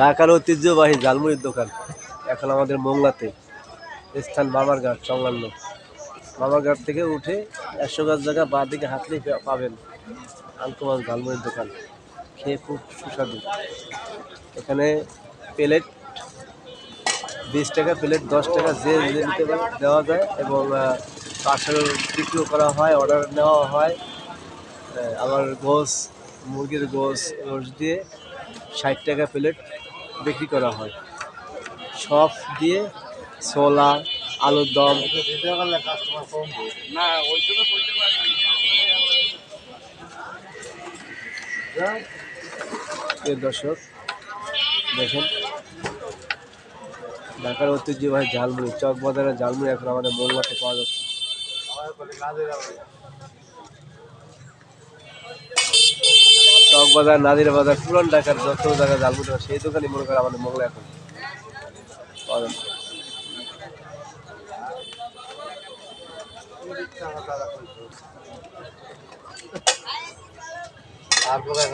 ঢাকার ঐতিহ্যবাহী ঝালমুড়ির দোকান। এখন আমাদের মোংলাতে। স্থান বামারঘাট সংলগ্ন। বামারঘাট থেকে উঠে একশো গাছ জায়গা বা দিকে হাঁটলেই পাবেন আলকোমাল ঝালমুড়ির দোকান। খেয়ে খুব সুস্বাদু। এখানে প্লেট বিশ টাকা, প্লেট দশ টাকা, যে নিতে দেওয়া যায় এবং পার্সেল বিক্রিও করা হয়, অর্ডার নেওয়া হয়। আবার গোস, মুরগির গোস গোস দিয়ে ষাট টাকা প্লেট বিক্রি করা হয়। সব দিয়ে ছোলা আলুর দম। দর্শক দেখেন ঢাকার ঐতিহ্যবাহী ঝালমুড়ি চক বাজারের ঝালমুড়ি এখন আমাদের মোংলাতে পাওয়া যাচ্ছে। বাজার নাদির বাজার পুরান ঢাকার যত জায়গায় জাল হয়, সেই দোকানই মনে করে আমাদের মোগলা এখন। আর কোথায়